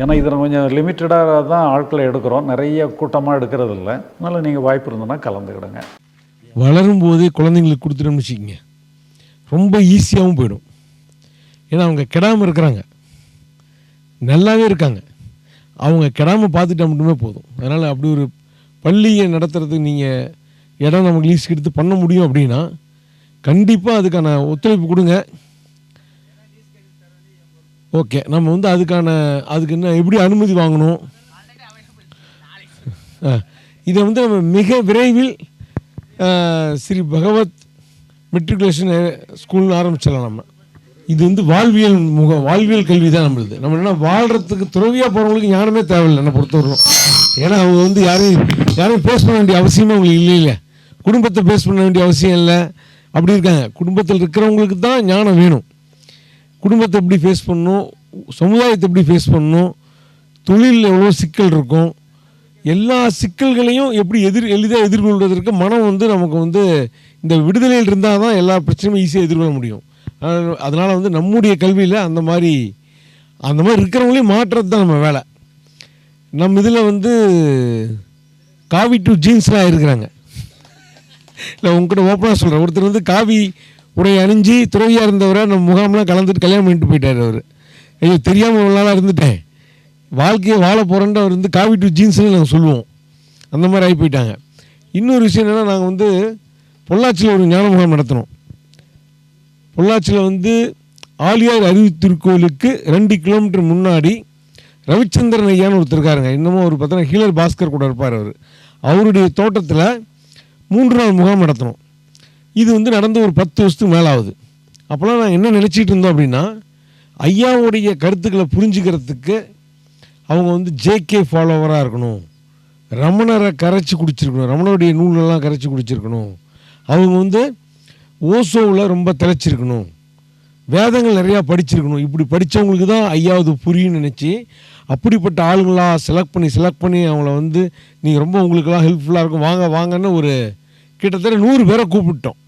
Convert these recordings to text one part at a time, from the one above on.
ஏன்னா இதில் கொஞ்சம் லிமிட்டடாக தான் ஆட்களை எடுக்கிறோம். நிறைய கூட்டமாக எடுக்கிறது இல்லை அதனால் நீங்கள் வாய்ப்பு இருந்ததுன்னா கலந்துக்கிடுங்க. வளரும் போதே குழந்தைங்களுக்கு கொடுத்துட்டோம்னு வச்சுக்கோங்க. ரொம்ப ஈஸியாகவும் போயிடும். ஏன்னா அவங்க கெடாமல் இருக்கிறாங்க. நல்லாவே இருக்காங்க. அவங்க கெடாமல் பார்த்துட்டா மட்டுமே போதும். அதனால் அப்படி ஒரு பள்ளியை நடத்துறதுக்கு நீங்கள் இடம் நமக்கு லீஸ்க்கு எடுத்து பண்ண முடியும் அப்படின்னா கண்டிப்பாக அதுக்கான ஒத்துழைப்பு கொடுங்க. ஓகே நம்ம வந்து அதுக்கான அதுக்கு என்ன எப்படி அனுமதி வாங்கணும்? இதை வந்து நம்ம மிக விரைவில் ஸ்ரீ பகவத் மெட்ரிகுலேஷன் ஸ்கூல்னு ஆரம்பிச்சிடலாம் நம்ம. இது வந்து வாழ்வியல் முக வாழ்வியல் கல்வி தான் நம்மளுது. நம்ம என்ன வாழ்கிறதுக்கு துறவியாக போகிறவங்களுக்கு ஞானமே தேவையில்லை என்னை பொறுத்தவரைக்கும் ஏன்னா அவங்க வந்து யாரையும் யாரையும் பேஸ் பண்ண வேண்டிய அவசியமே அவங்களுக்கு இல்லை இல்லை குடும்பத்தை பேஸ் பண்ண வேண்டிய அவசியம் இல்லை. அப்படி இருக்காங்க. குடும்பத்தில் இருக்கிறவங்களுக்கு தான் ஞானம் வேணும். குடும்பத்தை எப்படி ஃபேஸ் பண்ணணும்? சமுதாயத்தை எப்படி ஃபேஸ் பண்ணணும்? தொழிலில் எவ்வளோ சிக்கல் இருக்கும்? எல்லா சிக்கல்களையும் எப்படி எதிர் எளிதாக எதிர்கொள்வதற்கு மனம் வந்து நமக்கு வந்து இந்த விடுதலையில் இருந்தால் தான் எல்லா பிரச்சனையும் ஈஸியாக எதிர்கொள்ள முடியும். அதனால் வந்து நம்முடைய கல்வியில் அந்த மாதிரி அந்த மாதிரி இருக்கிறவங்களையும் மாற்றுறது தான் நம்ம வேலை. நம்ம இதில் வந்து காவி டு ஜீன்ஸ்லாம் இருக்கிறாங்க. இல்லை உங்ககிட்ட ஓப்பனாக சொல்கிறேன் ஒருத்தர் வந்து காவி உடை அணிஞ்சு துறவியாக இருந்தவரை நம்ம முகாம்லாம் கலந்துட்டு கல்யாணம் பண்ணிட்டு போயிட்டார் அவர். ஐயோ தெரியாமல் ஒரு நாளாக இருந்துட்டேன். வாழ்க்கையை வாழ போகிறேன்ட்டு அவர் வந்து காவி டு ஜீன்ஸ்னு நாங்கள் சொல்லுவோம். அந்த மாதிரி ஆகி போயிட்டாங்க. இன்னொரு விஷயம் என்னென்னா நாங்கள் வந்து பொள்ளாச்சியில் ஒரு ஞான முகாம் நடத்தினோம். பொள்ளாச்சியில் வந்து ஆலியார் அருவி திருக்கோயிலுக்கு ரெண்டு கிலோமீட்டர் முன்னாடி ரவிச்சந்திரன் ஐயான்னு ஒருத்தர் இருக்காருங்க. இன்னமும் அவர் பார்த்தோன்னா ஹீலர் பாஸ்கர் கூட இருப்பார் அவர். அவருடைய தோட்டத்தில் மூன்று நாள் முகாம் நடத்தினோம். இது வந்து நடந்து ஒரு பத்து வருஷத்துக்கு மேலே ஆகுது அப்போல்லாம் நான் என்ன நினச்சிட்டு இருந்தோம் அப்படின்னா ஐயாவுடைய கருத்துக்களை புரிஞ்சுக்கிறதுக்கு அவங்க வந்து ஜேகே ஃபாலோவராக இருக்கணும். ரமணரை கரைச்சி குடிச்சிருக்கணும். ரமணருடைய நூலெல்லாம் கரைச்சி குடிச்சிருக்கணும். அவங்க வந்து ஓசோவில் ரொம்ப திளைச்சிருக்கணும். வேதங்கள் நிறையா படிச்சிருக்கணும். இப்படி படித்தவங்களுக்கு தான் ஐயாவது புரியும்னு நினச்சி அப்படிப்பட்ட ஆளுங்களாக செலக்ட் பண்ணி செலக்ட் பண்ணி அவங்கள வந்து நீங்கள் ரொம்ப உங்களுக்கெல்லாம் ஹெல்ப்ஃபுல்லாக இருக்கும். வாங்க வாங்கன்னு ஒரு கிட்டத்தட்ட நூறு பேரை கூப்பிட்டோம்.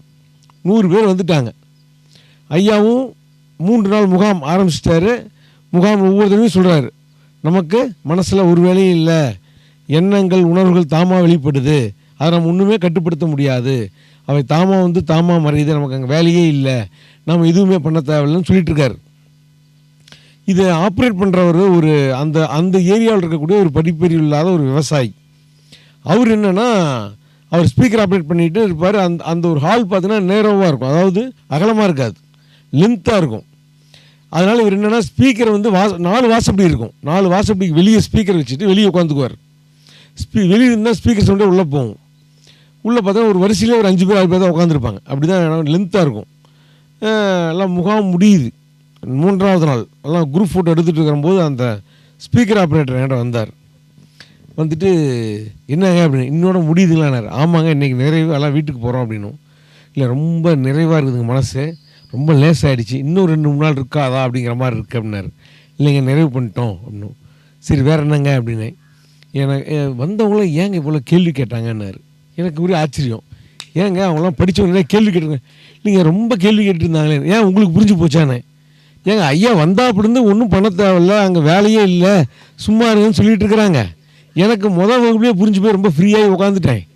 நூறு பேர் வந்துட்டாங்க. ஐயாவும் மூன்று நாள் முகாம் ஆரம்பிச்சிட்டாரு. முகாம் ஒவ்வொரு தடவையும் சொல்கிறாரு நமக்கு மனசில் ஒரு வேலையும் இல்லை. எண்ணங்கள் உணர்வுகள் தாமாக வெளிப்படுது. அதை நம்ம ஒன்றுமே கட்டுப்படுத்த முடியாது. அவை தாமாக வந்து தாமாக மறையுது. நமக்கு அங்கே வேலையே இல்லை. நம்ம எதுவுமே பண்ண தேவையில்லைன்னு சொல்லிட்டுருக்காரு. இதை ஆப்ரேட் பண்ணுறவர் ஒரு அந்த அந்த ஏரியாவில் இருக்கக்கூடிய ஒரு படிப்பறிவு இல்லாத ஒரு விவசாயி. அவர் என்னென்னா அவர் ஸ்பீக்கர் ஆப்ரேட் பண்ணிட்டு இருப்பார். அந்த அந்த ஒரு ஹால் பார்த்தீங்கன்னா நேரோவாக இருக்கும். அதாவது அகலமாக இருக்காது. லென்த்தாக இருக்கும். அதனால் இவர் என்னென்னா ஸ்பீக்கர் வந்து வாச நாலு வாசப்படி இருக்கும். நாலு வாசப்படிக்கு வெளியே ஸ்பீக்கர் வச்சுட்டு வெளியே உட்காந்துக்குவார் ஸ்பீ வெளியே இருந்தால் ஸ்பீக்கர் சவுண்டே உள்ளே போகும். உள்ளே பார்த்தா ஒரு வரிசையிலே ஒரு அஞ்சு பேர் ஆறு பேர் தான் உட்காந்துருப்பாங்க அப்படி தான் லென்த்தாக இருக்கும். எல்லாம் முகாம் முடியுது. மூன்றாவது நாள். எல்லாம் குரூப் ஃபோட்டோ எடுத்துகிட்டு இருக்கும்போது அந்த ஸ்பீக்கர் ஆப்ரேட்டர் என்கிட்ட வந்தார். வந்துட்டு என்னங்க? அப்படின்னு. இன்னோட முடியுதுங்களானார் ஆமாங்க இன்றைக்கி நிறைவு எல்லாம் வீட்டுக்கு போகிறோம் அப்படின்னும். இல்லை ரொம்ப நிறைவாக இருக்குதுங்க மனசு. ரொம்ப லேசாகிடுச்சு இன்னும் ரெண்டு மூணு நாள் இருக்காதா? அப்படிங்கிற மாதிரி இருக்குது அப்படின்னாரு. இல்லைங்க நிறைவு பண்ணிட்டோம் அப்படின்னும். சரி வேறு என்னங்க? அப்படின்னு. எனக்கு வந்தவங்களும் ஏங்க இவ்வளோ கேள்வி கேட்டாங்கன்னாரு? எனக்கு ஒரே ஆச்சரியம். ஏங்க அவங்களாம் படித்தவங்க கேள்வி கேட்டுருங்க நீங்கள் ரொம்ப கேள்வி கேட்டுருந்தாங்களே. ஏன் உங்களுக்கு புரிஞ்சு போச்சானே ஏங்க ஐயா வந்தா அப்படி இருந்து ஒன்றும் பண்ண தேவையில்ல. அங்கே வேலையே இல்லை. சும்மா இருக்குன்னு சொல்லிகிட்டு இருக்கிறாங்க. எனக்கு முதல் வகுப்புலேயே புரிஞ்சு போய் ரொம்ப ஃப்ரீயாகி உட்காந்துட்டேன்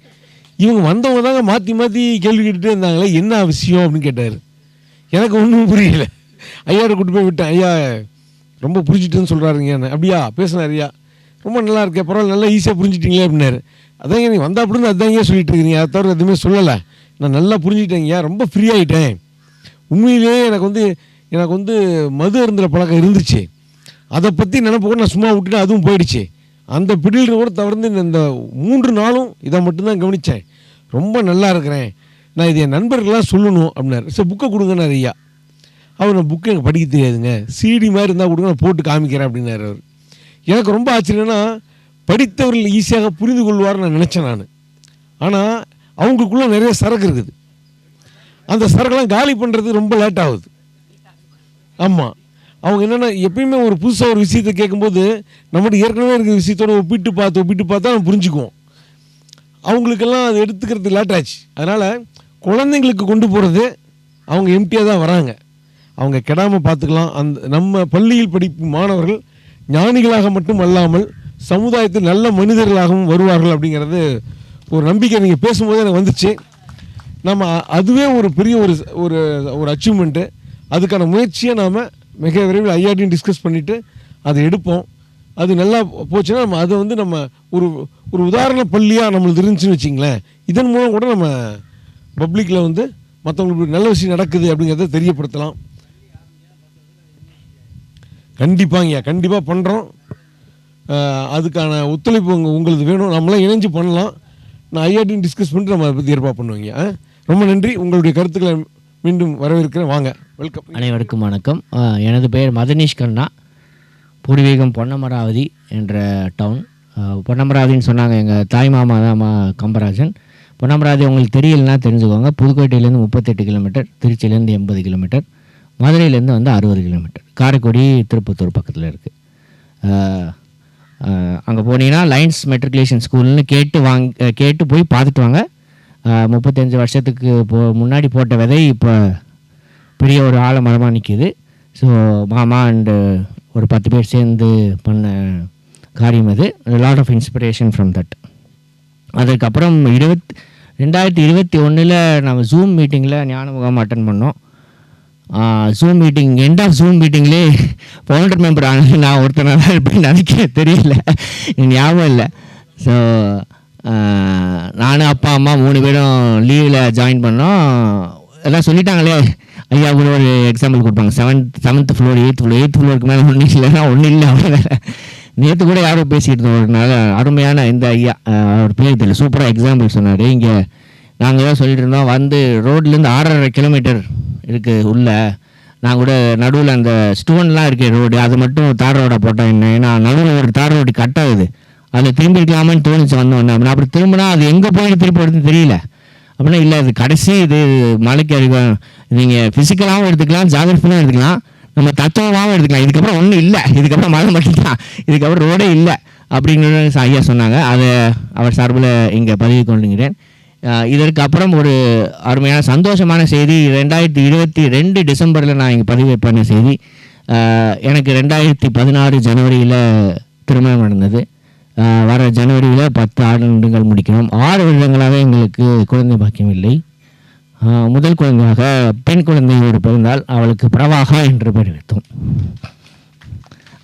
இவங்க வந்தவங்க தாங்க மாற்றி மாற்றி கேள்வி கேட்டுகிட்டே இருந்தாங்களே என்ன விஷயம் அப்படின்னு கேட்டார். எனக்கு ஒன்றும் புரியல. ஐயாவோட கூட்டு போய் விட்டேன். ஐயா ரொம்ப புரிஞ்சுட்டுன்னு சொல்கிறாருங்க அப்படியா? பேசினார் ஐயா. ரொம்ப நல்லா இருக்கே பரவாயில்ல நல்லா ஈஸியாக புரிஞ்சுட்டீங்களே அப்படின்னாரு. அதாங்க நீ வந்தா அப்படின்னு அதாங்க சொல்லிட்டு இருக்கிறீங்க. அதை தவிர எதுவுமே சொல்லலை. நான் நல்லா புரிஞ்சுக்கிட்டேங்கய்யா ரொம்ப ஃப்ரீ ஆகிட்டேன் உண்மையிலேயே எனக்கு வந்து எனக்கு வந்து மது அருந்திர பழக்கம் இருந்துச்சு. அதை பற்றி நினப்பு நான் சும்மா விட்டுட்டு அதுவும் போயிடுச்சு. அந்த பிடியில் கூட தவிர்த்து இந்த- மூன்று நாளும் இதை மட்டும்தான் கவனித்தேன் ரொம்ப நல்லா இருக்கிறேன். நான் இது என் நண்பர்கள்லாம் சொல்லணும் அப்படின்னாரு. சரி புக்கை கொடுங்கன்னாரு ஐயா. அவர் நான் புக்கு எனக்கு படிக்க தெரியாதுங்க. சிடி மாதிரி இருந்தால் கொடுங்க நான் போட்டு காமிக்கிறேன் அப்படின்னாரு அவர். எனக்கு ரொம்ப ஆச்சரியம்னா படித்தவர்கள் ஈஸியாக புரிந்து கொள்வார்னு நான் நினச்சேன் நான். ஆனால் அவங்களுக்குள்ள நிறைய சரக்கு இருக்குது. அந்த சரக்கெல்லாம் காலி பண்ணுறது ரொம்ப லேட் ஆகுது. ஆமாம் அவங்க என்னென்னா எப்பயுமே ஒரு புதுசாக ஒரு விஷயத்தை கேட்கும்போது நம்மகிட்ட ஏற்கனவே இருக்கிற விஷயத்தோட ஒப்பிட்டு பார்த்து ஒப்பிட்டு பார்த்தா நம்ம புரிஞ்சுக்குவோம். அவங்களுக்கெல்லாம் அது எடுத்துக்கிறது லேட் ஆச்சு அதனால் குழந்தைங்களுக்கு கொண்டு போகிறது அவங்க எம்டியாக தான் வராங்க. அவங்க கெடாமல் பார்த்துக்கலாம். அந்த நம்ம பள்ளியில் படிக்கும் மாணவர்கள் ஞானிகளாக மட்டும் அல்லாமல் சமுதாயத்தில் நல்ல மனிதர்களாகவும் வருவார்கள் அப்படிங்கிறது ஒரு நம்பிக்கை நீங்கள் பேசும்போது எனக்கு வந்துச்சு. நம்ம அதுவே ஒரு பெரிய ஒரு ஒரு ஒரு அச்சீவ்மெண்ட்டு அதுக்கான முயற்சியை நாம் மிக விரைவில் ஐஆர்டியும் டிஸ்கஸ் பண்ணிவிட்டு அதை எடுப்போம். அது நல்லா போச்சுன்னா நம்ம அதை வந்து நம்ம ஒரு ஒரு உதாரண பள்ளியாக நம்மளுக்கு இருந்துச்சுன்னு வச்சிங்களேன். இதன் மூலம் கூட நம்ம பப்ளிக்கில் வந்து மற்றவங்களுக்கு நல்ல விஷயம் நடக்குது அப்படிங்கிறத தெரியப்படுத்தலாம். கண்டிப்பாங்கய்யா கண்டிப்பாக பண்ணுறோம் அதுக்கான ஒத்துழைப்பு உங்கள் உங்களுக்கு வேணும். நம்மளாம் இணைஞ்சு பண்ணலாம். நான் ஐஆர்டியும் டிஸ்கஸ் பண்ணிட்டு நம்ம அதை பற்றி ஏற்பாடு பண்ணுவீங்க ரொம்ப நன்றி. உங்களுடைய கருத்துக்களை மீண்டும் வரவேற்கிறேன். வாங்க. வெல்கம் அனைவருக்கும் வணக்கம். எனது பெயர் மதனீஷ் கண்ணா. பூர்வீகம் பொன்னமராவதி என்ற டவுன் பொன்னமராவதின்னு சொன்னாங்க எங்கள் தாய் மாமா தான் கம்பராஜன். பொன்னமராவதி உங்களுக்கு தெரியலனா தெரிஞ்சுக்கோங்க. புதுக்கோட்டையிலேருந்து முப்பத்தெட்டு கிலோமீட்டர் திருச்சியிலேருந்து எண்பது கிலோமீட்டர் மதுரையிலேருந்து வந்து அறுபது கிலோமீட்டர் காரைக்குடி திருப்பத்தூர் பக்கத்தில் இருக்குது அங்கே போனீங்கன்னா லைன்ஸ் மெட்ரிகுலேஷன் ஸ்கூல்னு கேட்டு வாங் கேட்டு போய் பார்த்துட்டு வாங்க. முப்பத்தஞ்சு வருஷத்துக்கு போ முன்னாடி போட்ட விதை இப்போ பெரிய ஒரு ஆழமரமாக நிற்கிது ஸோ மாமா அண்டு ஒரு பத்து பேர் சேர்ந்து பண்ண காரியம் அது. Lot of inspiration from that அதுக்கப்புறம் இருபத் ரெண்டாயிரத்தி இருபத்தி ஒன்றில் நம்ம ஜூம் மீட்டிங்கில் ஞான முகாம் அட்டன் பண்ணோம். Zoom meeting end of zoom மீட்டிங்லே founder member ஆனது நான் ஒருத்தனாக தான் இருப்பேன்னு நினைக்கிறேன். தெரியல. ஞாபகம் இல்லை. ஸோ நானும் அப்பா அம்மா மூணு பேரும் லீவில் ஜாயின் பண்ணோம். எல்லாம் சொல்லிட்டாங்களே ஐயா கூட ஒரு எக்ஸாம்பிள் கொடுப்பாங்க. Seventh seventh floor eighth floor eighth ஃப்ளோருக்கு மேலே ஒன்றும் இல்லைன்னா ஒன்றும் இல்லை. அவ்வளோ நேற்று கூட யாரோ பேசிகிட்டு இருந்தோம் ஒரு நல்ல அருமையான இந்த ஐயா அவர் பேர் தெரியல. சூப்பராக எக்ஸாம்பிள் சொன்னார். இங்கே நாங்கள் தான் சொல்லிட்டு இருந்தோம். வந்து ரோட்லேருந்து ஆறரை கிலோமீட்டர் இருக்குது உள்ள. நான் கூட நடுவில் அந்த ஸ்டோன்லாம் இருக்கே ரோடு. அது மட்டும் தார் ரோடாக போட்டேன் என்ன? ஏன்னா நடுவில் ஒரு தார் ரோடு கட் ஆகுது. அதை திரும்பி இருக்கலாமான்னு தோணுச்சு வந்தோன்னே அப்படி அப்படி திரும்பினா அது எங்கே போய் திருப்பி வருதுன்னு தெரியல. அப்படின்னா இல்லை இது கடைசி இது மலைக்கு அருகே நீங்கள் ஃபிசிக்கலாகவும் எடுத்துக்கலாம் ஜாகிரபிலாம் எடுத்துக்கலாம். நம்ம தத்துவமாகவும் எடுத்துக்கலாம். இதுக்கப்புறம் ஒன்றும் இல்லை. இதுக்கப்புறம் மழை மட்டும்தான். இதுக்கப்புறம் ரோடே இல்லை. அப்படிங்கிற ஐயா சொன்னாங்க. அதை அவர் சார்பில் இங்கே பதிவு கொண்டுங்கிறேன் அஹ் இதற்கு அப்புறம் ஒரு அருமையான சந்தோஷமான செய்தி. ரெண்டாயிரத்தி இருபத்தி ரெண்டு டிசம்பரில் நான் இங்கே பதிவு பண்ண செய்தி. எனக்கு ரெண்டாயிரத்தி பதினாறு ஜனவரியில் திருமணம் நடந்தது. வர ஜனவரியில் பத்து ஆண்டுகள் முடிக்கணும். ஆறு வருடங்களாக எங்களுக்கு குழந்தை பாக்கியம் இல்லை. முதல் குழந்தையாக பெண் குழந்தை ஒரு பிறந்தால் அவளுக்கு பிரவாகா என்று பெயர் வைத்தோம்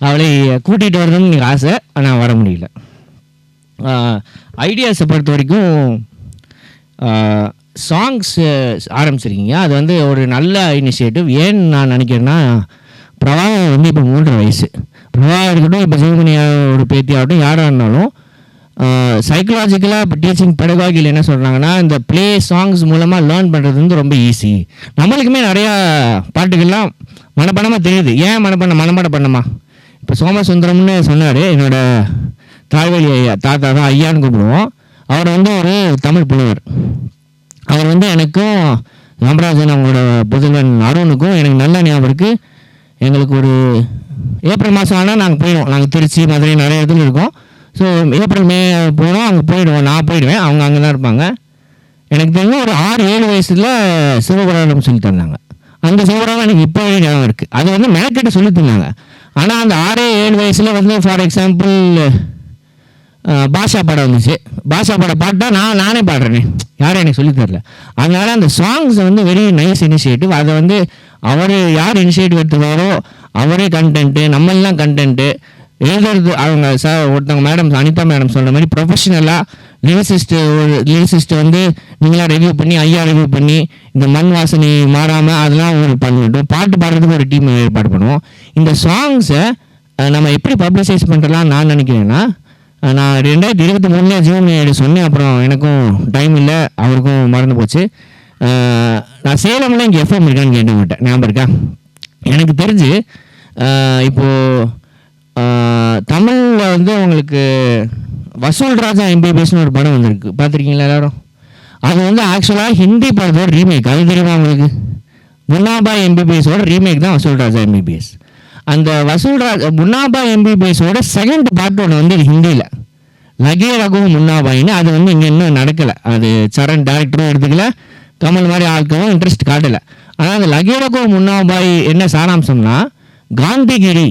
அவளை கூட்டிகிட்டு வரணும்னு எனக்கு ஆசை ஆனால் வர முடியல. ஐடியாஸை பொறுத்த வரைக்கும் சாங்ஸ் ஆரம்பிச்சிருக்கீங்க. அது வந்து ஒரு நல்ல இனிஷியேட்டிவ் ஏன்னு நான் நினைக்கிறேன்னா பிரவாகம் வந்து இப்போ மூன்றரை வயசு. பிரபா இருக்கட்டும் இப்போ சிவமணியா ஒரு பேத்தி ஆகட்டும் யாராக இருந்தாலும் சைக்கலாஜிக்கலாக இப்போ டீச்சிங் பெடகாகியில் என்ன சொல்கிறாங்கன்னா இந்த ப்ளே சாங்ஸ் மூலமாக லேர்ன் பண்ணுறது வந்து ரொம்ப ஈஸி நம்மளுக்குமே நிறையா பாட்டுகள்லாம் மனப்பாடமாக தெரியுது. ஏன் மனப்பாட மனப்பாடம் பண்ணமா இப்போ சோமசுந்தரம்னு சொன்னார் என்னோடய தாய்வழி ஐயா தாத்தா தான் ஐயான்னு கூப்பிடுவோம். அவர் வந்து ஒரு தமிழ் புலவர். அவர் வந்து எனக்கும் ராமராஜன் அவங்களோட புதல்வன் அருணுக்கும் எனக்கு நல்ல ஞாபகம் இருக்குது எங்களுக்கு ஒரு ஏப்ரல் மாதம் ஆனால் நாங்கள் போயிடுவோம். நாங்கள் திருச்சி மதுரை நிறைய இடத்துல இருக்கோம். ஸோ ஏப்ரல் மே போனோம் அங்கே போயிடுவோம். நான் போயிடுவேன். அவங்க அங்கே தான் இருப்பாங்க. எனக்கு தெரிஞ்ச ஒரு ஆறு ஏழு வயசில் சிவபுராணம் சொல்லி தந்தாங்க. அந்த சிவபுராணம் எனக்கு இப்போ ஞாபகம் இருக்குது அது வந்து மெனக்கிட்ட சொல்லி தந்தாங்க. ஆனால் அந்த ஆறே ஏழு வயசில் வந்து ஃபார் எக்ஸாம்பிள் பாஷா படம் வந்துச்சு. பாஷா படம் பாட்டா நான் நானே பாடுறேனே. யாரும் எனக்கு சொல்லித் தரல. அதனால அந்த சாங்ஸ் வந்து வெரி நைஸ் இனிஷியேட்டிவ் அதை வந்து அவர் யார் இனிஷியேட்டிவ் எடுத்துக்காரோ அவரே கண்டென்ட்டு நம்மெல்லாம் கண்டென்ட்டு எழுதுறது அவங்க சார் ஒருத்தவங்க மேடம் அனிதா மேடம் சொன்ன மாதிரி ப்ரொஃபஷனலாக லிரிசிஸ்ட் ஒரு லிரிசிஸ்ட் வந்து நீங்களாம் ரிவ்யூ பண்ணி ஐயா ரிவ்யூ பண்ணி இந்த மண் வாசனை மாறாமல் அதெல்லாம் ஒரு பண்ணிவிட்டோம் பாட்டு பாடுறதுக்கு ஒரு டீம் ஏற்பாடு பண்ணுவோம். இந்த சாங்ஸை நம்ம எப்படி பப்ளிசைஸ் பண்ணுறலாம் நான் நினைக்கிறேன்னா நான் ரெண்டாயிரத்தி இருபத்தி மூணுலேயே ஜியோமி சொன்னேன் அப்புறம் எனக்கும் டைம் இல்லை அவருக்கும் மறந்து போச்சு. நான் சேலமில் இங்கே எஃப்எம் இருக்கான்னு கேட்ட மாட்டேன் ஞாபகம் இருக்கா? எனக்கு தெரிஞ்சு இப்போது தமிழில் வந்து உங்களுக்கு வசூல் ராஜா எம்பிபிஎஸ்னு ஒரு படம் வந்திருக்கு. பார்த்துருக்கீங்களா எல்லாரும்? அது வந்து ஆக்சுவலாக ஹிந்தி படத்தோட ரீமேக் அது தெரியுமா உங்களுக்கு? முன்னாபாய் எம்பிபிஎஸோட ரீமேக் தான் வசூல் ராஜா எம்பிபிஎஸ் அந்த வசூல்ராஜ் முன்னாபா முன்னாபாய் எம்பிபிஎஸோட செகண்ட் பார்ட் ஒன்று வந்து ஹிந்தியில். லகே ரகு முன்னாபாயின்னு அது வந்து இங்கே இன்னும் நடக்கலை. அது சரண் டேரக்டரும் எடுத்துக்கல. கமல் மாதிரி ஆட்களும் இன்ட்ரெஸ்ட் காட்டலை. ஆனால் அந்த லகே ரகு முன்னாபாய் என்ன சாராம்சம்னா காந்திகிரி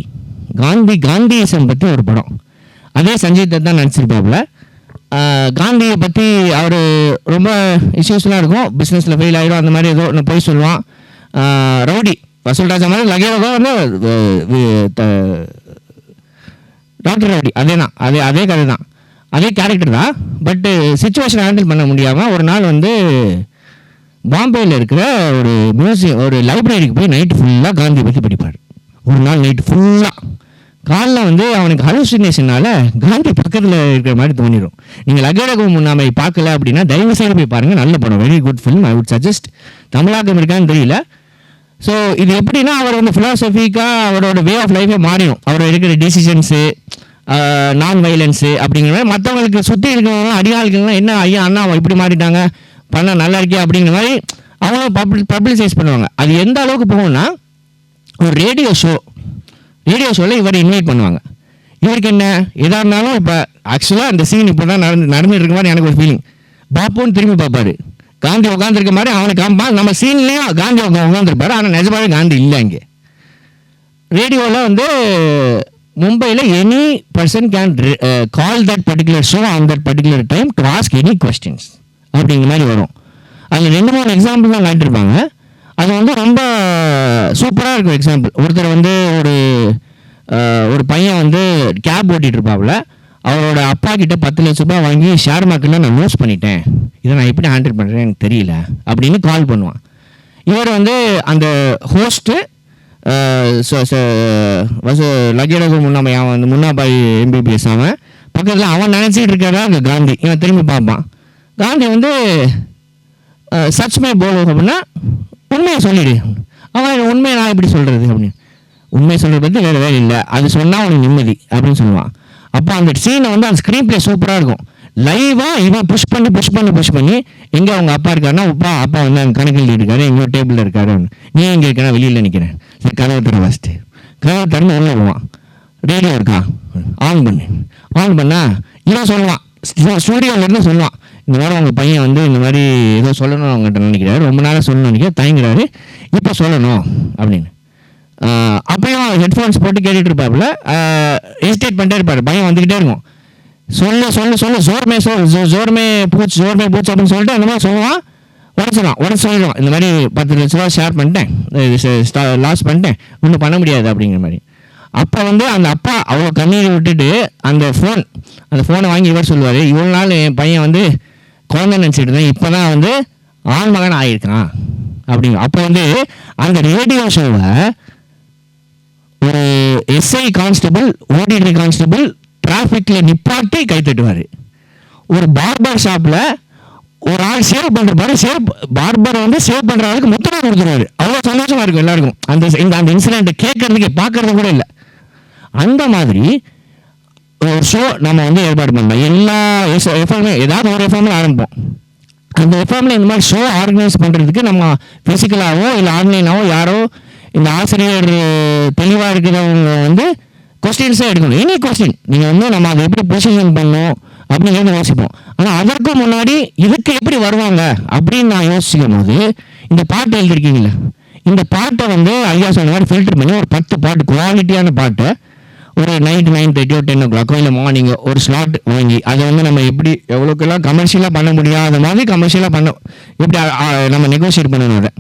காந்தி காந்தியிசம் பற்றி ஒரு படம். அதே சஞ்சய் தத் தான் நடிச்சிருப்பாப்புல. காந்தியை பற்றி அவர் ரொம்ப இஷ்யூஸ்லாம் இருக்கும். பிஸ்னஸில் ஃபெயில் ஆகிடும் அந்த மாதிரி ஏதோ ஒன்று போய் சொல்லுவான். ரவுடி. வசூல் ராஜா மாதிரி லகே வந்து டாக்டர் ரவுடி அதே தான் அதே அதே கதை தான் அதே கேரக்டர் தான். பட்டு சுச்சுவேஷன் ஹேண்டில் பண்ண முடியாமல் ஒரு நாள் வந்து பாம்பேயில் இருக்கிற ஒரு மியூசியம் ஒரு லைப்ரரிக்கு போய் நைட்டு ஃபுல்லாக காந்தி பற்றி படிப்பார். ஒரு நாள் நைட்டு ஃபுல்லாக காலைல வந்து அவனுக்கு ஹலூசினேஷனால காந்தி பக்கத்தில் இருக்கிற மாதிரி தோணிடும் நீங்கள் லகேரகம் முன்னாமை பார்க்கல அப்படின்னா தயவு செய்து போய் பாருங்கள் நல்ல படம். Very good film I would suggest தமிழாக்கம் இருக்கான்னு தெரியல. ஸோ இது எப்படின்னா அவர் வந்து ஃபிலாசபிக்காக அவரோட வே ஆஃப் லைஃபே மாறிடும். அவர் எடுக்கிற டிசிஷன்ஸு நான் வைலன்ஸு அப்படிங்கிற மாதிரி. மற்றவங்களுக்கு சுற்றி இருக்கிறவங்க அடியாளுக்குலாம் என்ன ஐயா அண்ணா அவன் இப்படி மாறிட்டாங்க? பண்ண நல்லா இருக்கே அப்படிங்கிற மாதிரி அவங்க பப்ளி பப்ளிசைஸ் பண்ணுவாங்க. அது எந்த அளவுக்கு போகும்னா ஒரு ரேடியோ ஷோ ரேடியோ ஷோவில் இவரை இன்வைட் பண்ணுவாங்க. இவருக்கு என்ன? எதாக இருந்தாலும் இப்போ ஆக்சுவலாக அந்த சீன் இப்போ தான் நடந்து நடந்துட்டு இருக்க மாதிரி எனக்கு ஒரு ஃபீலிங் பாப்புன்னு திரும்பி பார்ப்பாரு காந்தி உட்காந்துருக்க மாதிரி அவனை காமிப்பா நம்ம சீன்லேயும் காந்தி உட்காந்துருப்பாரு ஆனால் நிஜமாவே காந்தி இல்லை இங்கே ரேடியோவில் வந்து மும்பையில் any person can call that particular show on that particular time to ask any questions அப்படிங்கிற மாதிரி வரும். அதில் ரெண்டு மூணு எக்ஸாம்பிள் தான் காட்டியிருப்பாங்க. அது வந்து ரொம்ப uh, சூப்பராக இருக்கும் எக்ஸாம்பிள் ஒருத்தர் வந்து ஒரு uh, ஒரு பையன் வந்து கேப் ஓட்டிகிட்டு இருப்பாப்புல. அவரோட அப்பா கிட்ட பத்து லட்ச ரூபாய் வாங்கி ஷேர் மார்க்கெட்டில் நான் லூஸ் பண்ணிட்டேன். இதை நான் எப்படி ஹேண்டில் பண்ணுறேன் எனக்கு தெரியல அப்படின்னு கால் பண்ணுவான். இவர் வந்து அந்த ஹோஸ்ட்டு லகேரகு முன்னாபாய் அவன் வந்து முன்னாபாய் எம்பிபிஎஸ் அவன். பக்கத்தில் அவன் நினச்சிட்டு இருக்கிறதா? அந்த காந்தி. இவன் திரும்பி பார்ப்பான். காந்தி வந்து சச்மே போலோ அப்படின்னா உண்மையை சொல்லிடு. அவன் உண்மையை நான் எப்படி சொல்கிறது அப்படின்னு. உண்மையை சொல்கிறது பற்றி வேறு வேலை இல்லை. அது சொன்னால் அவனுக்கு நிம்மதி அப்படின்னு சொல்லுவான். அப்போ அந்த சீனை வந்து அந்த ஸ்க்ரீன் பிளே சூப்பராக இருக்கும். லைவாக இவன் புஷ் பண்ணி புஷ் பண்ணி புஷ் பண்ணி எங்கே அவங்க அப்பா இருக்காருன்னா அப்பா அப்பா வந்து அங்கே கணக்கு எழுதிட்டு இருக்காரு எங்கேயோ டேபிளில் இருக்காரு. நீ எங்கே இருக்கிற வெளியில் நிற்கிறேன் சரி கதவை தர ஃபஸ்ட்டு கதவை திறந்து உள்ளே விடுவான். ரேடியோ இருக்கா? ஆன் பண்ணு. ஆன் பண்ணா? இவன் சொல்லுவான். ஸ்டூடியோலேருந்து சொல்லுவான். இந்த மாதிரி உங்கள் பையன் வந்து இந்த மாதிரி ஏதோ சொல்லணும் அவங்ககிட்ட நினைக்கிறாரு. ரொம்ப நேரம் சொல்லணும்னு நினைக்கிறேன். தயங்குறாரு. இப்போ சொல்லணும். அப்படின்னு. அப்பயும் ஹெட்ஃபோன்ஸ் போட்டு கேட்டுட்டு இருப்பாப்புல ஹெசிடேட் பண்ணிட்டே இருப்பார். பயம் வந்துக்கிட்டே இருக்கும். சொல்லு சொல்லு சொல்லு. ஜோர்மே சொல் ஜோர்மே பூச் ஜோர்மே பூச் அப்படின்னு சொல்லிட்டு அந்த மாதிரி சொல்லுவான். உடச்சிடுவான் உடச்சு சொல்லிடுவான். இந்த மாதிரி பத்து லட்ச ரூபா ஷேர் பண்ணிட்டேன் லாஸ் பண்ணிட்டேன். ஒன்றும் பண்ண முடியாது அப்படிங்கிற மாதிரி. அப்போ வந்து அந்த அப்பா அவ்வளோ கண்ணீர் விட்டுட்டு அந்த ஃபோன் அந்த ஃபோனை வாங்கி இவர் சொல்லுவார். இவ்வளோ நாள் என் பையன் வந்து குழந்தை நினச்சிட்டு இருந்தேன். இப்போ தான் வந்து ஆண் மகன் ஆகியிருக்கான் அப்படிங்க அப்போ வந்து அந்த ரேடியோ ஷோவை ஒரு எஸ்ஐ கான்ஸ்டபிள் ஓடிடி கான்ஸ்டபிள் டிராஃபிக்கில் நிப்பாட்டி கை தட்டுவார். ஒரு பார்பர் ஷாப்பில் ஒரு ஆள் சேவ் பண்ணுற பாரு சேவ் பார்பர் வந்து சேவ் பண்ணுற ஆளுக்கு மொத்தமாக கொடுத்துருவாரு. அவ்வளோ சந்தோஷமாக இருக்கும் எல்லாருக்கும். அந்த இந்த அந்த இன்சிடென்ட்டை கேட்கறதுக்கு பார்க்கறது கூட இல்லை. அந்த மாதிரி ஒரு ஷோ நம்ம வந்து ஏற்பாடு பண்ணலாம் எல்லா எஃப்எம்ல ஏதாவது ஒரு எஃப்எம்ல ஆரம்பிப்போம். அந்த எஃப்எம்ல இந்த மாதிரி ஷோ ஆர்கனைஸ் பண்ணுறதுக்கு நம்ம ஃபிசிக்கலாகவோ இல்லை ஆன்லைனாவோ யாரோ இந்த ஆசிரியர் தெளிவாக இருக்கிறவங்க வந்து கொஸ்டின்ஸே எடுக்கணும். எனி கொஸ்டின் நீங்கள் வந்து நம்ம அதை எப்படி பொசிஷன் பண்ணணும் அப்படிங்கிறத யோசிப்போம். ஆனால் அதற்கு முன்னாடி இதுக்கு எப்படி வருவாங்க அப்படின்னு நான் யோசிக்கும் போது இந்த பாட்டு எழுதியிருக்கீங்களே இந்த பாட்டை வந்து ஐயா சொன்ன மாதிரி ஃபில்டர் பண்ணி ஒரு பத்து பாட்டு குவாலிட்டியான பாட்டை ஒரு நைட் நைன் தேர்ட்டியோ டென் ஓ கிளாக்கோ இல்லை மார்னிங் ஒரு ஸ்லாட் வாங்கி அதை வந்து நம்ம எப்படி எவ்வளோக்கெல்லாம் கமர்ஷியலாக பண்ண முடியாத மாதிரி கமர்ஷியலாக பண்ண எப்படி நம்ம நெகோசியேட் பண்ணணும் அதை.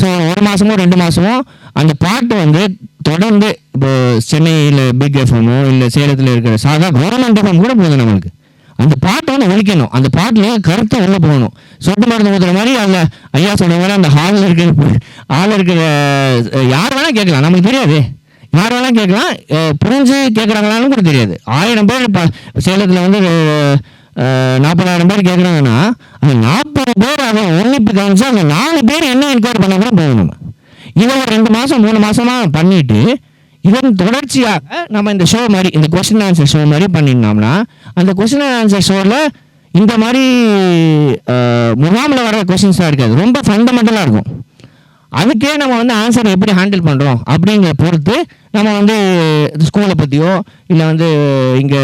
ஸோ ஒரு மாதமோ ரெண்டு மாதமோ அந்த பாட்டு வந்து தொடர்ந்து இப்போ சென்னையில் பிக் எஃப்எம்மோ இல்லை சேலத்தில் இருக்கிற சாதா கவர்மெண்ட் எஃப்எம் கூட போதும் நம்மளுக்கு. அந்த பாட்டை வந்து ஒழிக்கணும். அந்த பாட்டில் கருத்தை உள்ளே போகணும்? சொட்டு மருந்து ஊற்றுற மாதிரி அதில் ஐயா சொன்ன மாதிரி அந்த ஹாலில் இருக்கிற ஹாலில் இருக்கிற யார் வேணால் கேட்கலாம். நமக்கு தெரியாது. யார் வேணால் கேட்கலாம். புரிஞ்சு கேட்குறாங்களான்னு கூட தெரியாது. ஆயிரம் பேர் இப்போ சேலத்தில் வந்து நாற்பதாயிரம் பேர் கேட்குறாங்கன்னா அந்த நாற்பது பேர் அவன் ஒன்றிப்பு காமிச்சு அந்த நாலு பேர் என்ன என்கொயர் பண்ணாங்க போதும் நம்ம இதை ஒரு ரெண்டு மாதம் மூணு மாதமாக பண்ணிவிட்டு இதன் தொடர்ச்சியாக நம்ம இந்த ஷோ மாதிரி இந்த கொஸ்டின் ஆன்சர் ஷோ மாதிரி பண்ணியிருந்தோம்னா அந்த கொஸ்டின் ஆன்சர் ஷோவில் இந்த மாதிரி முகாமில் வர கொஸ்டின்ஸாக இருக்காது. ரொம்ப ஃபண்டமெண்டலாக இருக்கும். அதுக்கே நம்ம வந்து ஆன்சர் எப்படி ஹேண்டில் பண்ணுறோம் அப்படிங்கிற பொறுத்து நம்ம வந்து ஸ்கூலை பற்றியோ இல்லை வந்து இங்கே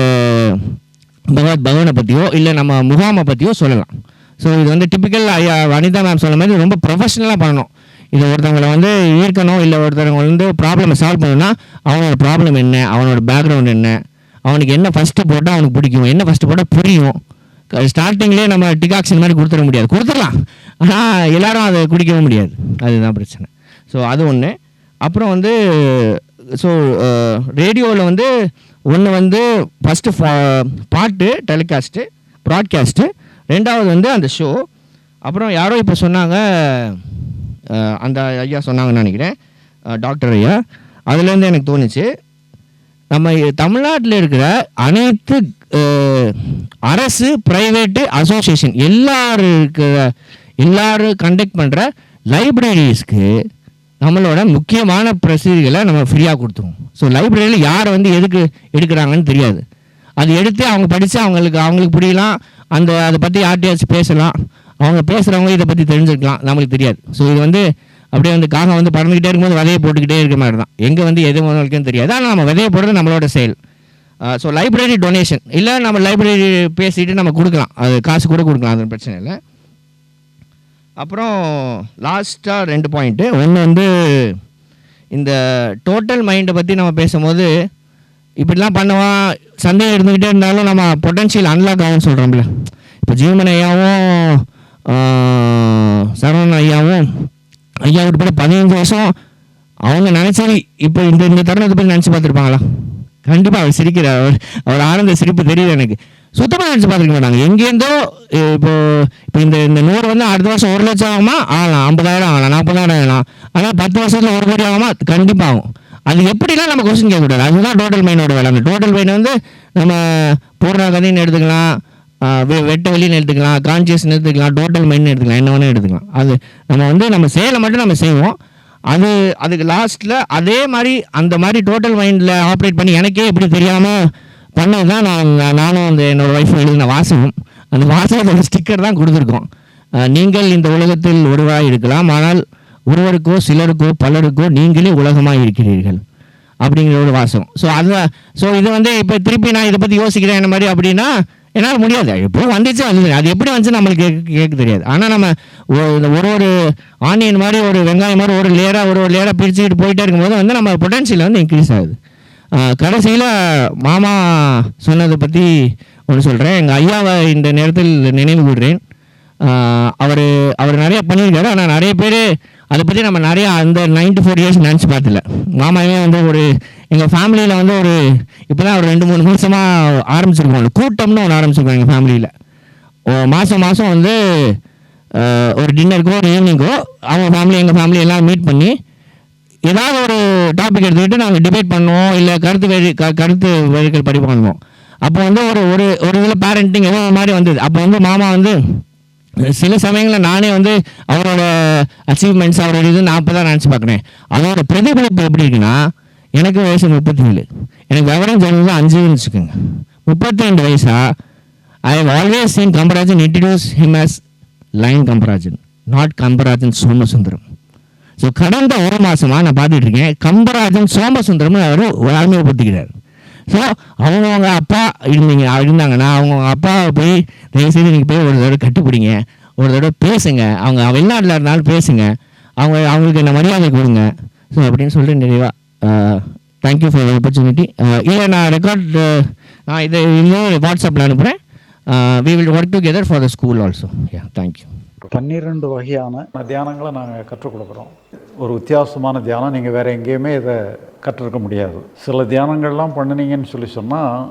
பகவத் பகவனை பற்றியோ இல்லை நம்ம முகாமை பற்றியோ சொல்லலாம். ஸோ இது வந்து டிப்பிக்கல் ஐயா வனிதா மேம் சொன்ன மாதிரி ரொம்ப ப்ரொஃபஷனலாக பண்ணணும். இது ஒருத்தவங்களை வந்து ஈர்க்கணும் இல்லை ஒருத்தவங்க வந்து ப்ராப்ளமை சால்வ் பண்ணணும்னா அவனோட ப்ராப்ளம் என்ன அவனோட பேக்ரவுண்ட் என்ன அவனுக்கு என்ன ஃபஸ்ட்டு போட்டால் அவனுக்கு பிடிக்கும் என்ன ஃபஸ்ட்டு போட்டால் புரியும். ஸ்டார்டிங்லேயே நம்ம டிகாக்ஷன் மாதிரி கொடுத்துட முடியாது. கொடுத்துடலாம். ஆனால் எல்லாரும் அதை குடிக்கவும் முடியாது. அதுதான் பிரச்சனை. ஸோ அது ஒன்று அப்புறம் வந்து ஸோ ரேடியோவில் வந்து ஒன்று வந்து ஃபஸ்ட்டு பாட்டு டெலிகாஸ்ட்டு ப்ராட்காஸ்ட்டு ரெண்டாவது வந்து அந்த ஷோ அப்புறம் யாரோ இப்போ சொன்னாங்க அந்த ஐயா சொன்னாங்கன்னு நினைக்கிறேன். டாக்டர் ஐயா. அதுலேருந்து எனக்கு தோணுச்சு நம்ம தமிழ்நாட்டில் இருக்கிற அனைத்து அரசு ப்ரைவேட்டு அசோசியேஷன் எல்லாரும் இருக்கிற எல்லாரும் கண்டக்ட் பண்ணுற லைப்ரரிஸ்க்கு நம்மளோட முக்கியமான பிரசிதிகளை நம்ம ஃப்ரீயாக கொடுத்துருவோம். ஸோ லைப்ரரியில் யார் வந்து எதுக்கு எடுக்கிறாங்கன்னு தெரியாது. அது எடுத்து அவங்க படித்து அவங்களுக்கு அவங்களுக்கு புரியலாம். அந்த அதை பற்றி யார்கிட்டயாச்சும் பேசலாம். அவங்க பேசுகிறவங்க இதை பற்றி தெரிஞ்சுக்கலாம் நம்மளுக்கு தெரியாது. ஸோ இது வந்து அப்படியே வந்து காகம் வந்து பறந்துக்கிட்டே இருக்கும்போது விதையை போட்டுக்கிட்டே இருக்க மாதிரி தான். எங்கே வந்து எது முதலுக்குன்னு தெரியாது. ஆனால் நம்ம விதையை போடுறது நம்மளோட செயல். ஸோ லைப்ரரி டொனேஷன் இல்லை நம்ம லைப்ரரி பேசிட்டு நம்ம கொடுக்கலாம். அது காசு கூட கொடுக்கலாம் அது பிரச்சனை இல்லை. அப்புறம் லாஸ்ட்டாக ரெண்டு பாயிண்ட்டு ஒன்று வந்து இந்த டோட்டல் மைண்டை பற்றி நம்ம பேசும்போது இப்படிலாம் பண்ணுவான் சந்தேகம் இருந்துக்கிட்டே இருந்தாலும் நம்ம பொட்டன்ஷியல் அன்லாக் ஆகும்னு சொல்கிறோம்ல இப்போ ஜீவன் ஐயாவும் சரவணன் ஐயாவும் ஐயா உட்பட பதினஞ்சு வருஷம் அவங்க நினச்சாலும் இப்போ இந்த இந்த தருணத்தை பற்றி நினச்சி பார்த்துருப்பாங்களா? கண்டிப்பாக அவர் சிரிக்கிறார். அவர் அவர் ஆனந்த சிரிப்பு தெரியுது எனக்கு. சுத்தமாக நினச்சி பார்த்துக்கோங்க மாட்டாங்க. எங்கேருந்தோ இப்போ இப்போ இந்த இந்த நூறு வந்து அடுத்த வருஷம் ஒரு லட்சம் ஆகுமா? ஆகலாம். ஐம்பதாயிரம் ஆகலாம். நாற்பதாயிரம் ஆகலாம். ஆனால் பத்து வருஷத்தில் ஒரு கோடி ஆகுமா? கண்டிப்பாக ஆகும். அது எப்படிலாம் நம்ம கொஸ்டின் கேட்கக்கூடாது அதுதான் டோட்டல் மைனோட வேலை. அந்த டோட்டல் மைன் வந்து நம்ம பூர்ணா கதைன்னு எடுத்துக்கலாம். வெட்ட வெளின்னு எடுத்துக்கலாம். கான்சியஸ்னு எடுத்துக்கலாம். டோட்டல் மைண்ட் எடுத்துக்கலாம். என்ன வேணால் எடுத்துக்கலாம். அது நம்ம வந்து நம்ம செயலை மட்டும் நம்ம செய்வோம். அது அதுக்கு லாஸ்ட்டில் அதே மாதிரி அந்த மாதிரி டோட்டல் மைண்டில் ஆப்ரேட் பண்ணி எனக்கே எப்படி தெரியாமல் பண்ணது தான் நான் நானும் அந்த என்னோட ஒய்ஃப் எழுதின வாசகம். அந்த வாசகத்தோட ஸ்டிக்கர் தான் கொடுத்துருக்கோம். நீங்கள் இந்த உலகத்தில் ஒருவராக இருக்கலாம். ஆனால் ஒருவருக்கோ சிலருக்கோ பலருக்கோ நீங்களே உலகமாக இருக்கிறீர்கள். அப்படிங்கிற ஒரு வாசகம். ஸோ அதுதான் ஸோ இது வந்து இப்போ திருப்பி நான் இதை பற்றி யோசிக்கிறேன் என்ன மாதிரி அப்படின்னா என்னால் முடியாது. எப்போ வந்துச்சு. வந்து அது எப்படி வந்துச்சு நம்மளுக்கு கேட்க கேட்க தெரியாது. ஆனால் நம்ம இந்த ஒரு ஒரு ஆனியன் மாதிரி ஒரு வெங்காயம் மாதிரி ஒரு லேயராக ஒரு ஒரு லேயராக பிரிச்சுக்கிட்டு போயிட்டே இருக்கும்போது வந்து நம்ம பொட்டன்ஷியல் வந்து இன்க்ரீஸ் ஆகுது. கடைசியில் மாமா சொன்னதை பற்றி ஒன்று சொல்கிறேன் எங்கள் ஐயாவை இந்த நேரத்தில் நினைவு கூடுறேன் அவர் அவர் நிறைய பண்ணியிருக்காரு. ஆனால் நிறைய பேர் அதை பற்றி நம்ம நிறையா அந்த நைன்டி ஃபோர் இயர்ஸ் நினச்சி பார்த்தல மாமாவே வந்து ஒரு எங்கள் ஃபேமிலியில் வந்து ஒரு இப்போ தான் ஒரு ரெண்டு மூணு மாதமாக ஆரம்பிச்சிருக்கோம். கூட்டம்னு ஒன்று ஆரம்பிச்சிருக்கோம் எங்கள் ஃபேமிலியில் மாதம் மாதம் வந்து ஒரு டின்னருக்கோ ஒரு ஈவினிங்கோ அவங்க ஃபேமிலி எங்கள் ஃபேமிலி எல்லாம் மீட் பண்ணி ஏதாவது ஒரு டாபிக் எடுத்துக்கிட்டு நாங்கள் டிபேட் பண்ணுவோம் இல்லை கருத்து வழி க கருத்து வழிகள் படி பண்ணுவோம். அப்போ வந்து ஒரு ஒரு ஒரு இதில் பேரண்டிங் ஏதோ ஒரு மாதிரி வந்தது. அப்போ வந்து மாமா வந்து சில சமயங்களில் நானே வந்து அவரோட அச்சீவ்மெண்ட்ஸ் அவரோட இது நான் தான் நினச்சி பார்க்குறேன். அதோட பிரதிபலிப்பு எப்படி இருக்குன்னா எனக்கு வயசு முப்பத்தி ஏழு எனக்கு விவரம் சொன்னது அஞ்சுன்னு வச்சுக்கோங்க. முப்பத்தி ரெண்டு வயசா I have always seen Kambarajan introduce him as line Kambarajan not Kambarajan Somasundaram so கடந்த ஒரு மாதமாக நான் பார்த்துட்டு இருக்கேன் கம்பராஜன் சோமசுந்தரம் அவர் அறிமுகப்படுத்திக்கிறார். ஸோ அவங்கவுங்க அப்பா இருந்தீங்க இருந்தாங்கன்னா அவங்கவுங்க அப்பா போய் தயவுசெய்து நீங்கள் போய் ஒரு தடவை கட்டுப்பிடிங்க. ஒரு தடவை பேசுங்க. அவங்க வெளிநாட்டில் இருந்தாலும் பேசுங்க. அவங்க அவங்களுக்கு என்ன மரியாதை கொடுங்க. ஸோ அப்படின்னு சொல்லிட்டு நிறைவாக தேங்க்யூ ஃபார் ஆப்பர்ச்சுனிட்டி இல்லை நான் ரெக்கார்ட் நான் இதை இன்னும் வாட்ஸ்அப்பில் அனுப்புகிறேன் we will work together for the school also yeah thank you பன்னிரெண்டு வகையான தியானங்களை நாங்கள் கற்றுக் கொடுக்குறோம் ஒரு வித்தியாசமான தியானம் நீங்கள் வேறு எங்கேயுமே இதை கற்றுருக்க முடியாது. சில தியானங்கள்லாம் பண்ணினீங்கன்னு சொல்லி சொன்னால்